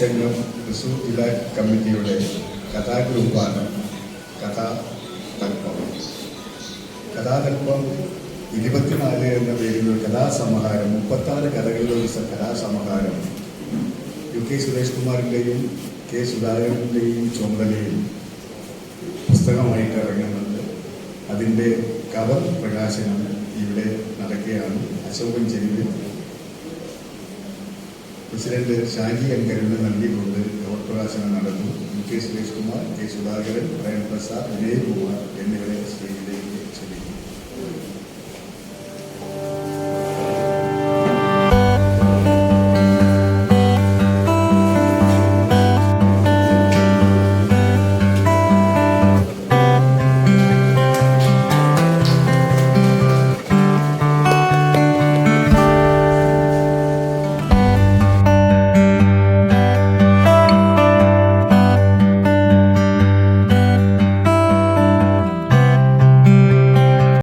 സംഘം തൃശൂർ ജില്ലാ കമ്മിറ്റിയുടെ കഥാഗ്രൂപ്പാണ് കഥാതൽപ്പം കഥാതൽപ്പം ഇരുപത്തിനാല് എന്ന പേരിൽ ഒരു കഥാസമാഹാരം മുപ്പത്താറ് കഥകളിലെ ഒരു കഥാസമാഹാരം. യു കെ സുരേഷ് കുമാറിന്റെയും കെ സുധാകരന്റെയും ചുമതലയിൽ പുസ്തകമായിട്ട് ഇറങ്ങുന്നുണ്ട്. അതിന്റെ കവർ പ്രകാശനം ഇവിടെ നടക്കുകയാണ്. അശോകൻ ചെരുവിൽ പ്രസിഡന്റ് ഷാജി എൻ കരുണ് നൽകിക്കൊണ്ട് പ്രകാശനം നടന്നു. കെ സുരേഷ് കുമാർ കെ സുധാകരൻ പ്രേം പ്രസാദ് വിനയകുമാർ എന്നിവരെ ക്ഷണിക്കുന്നു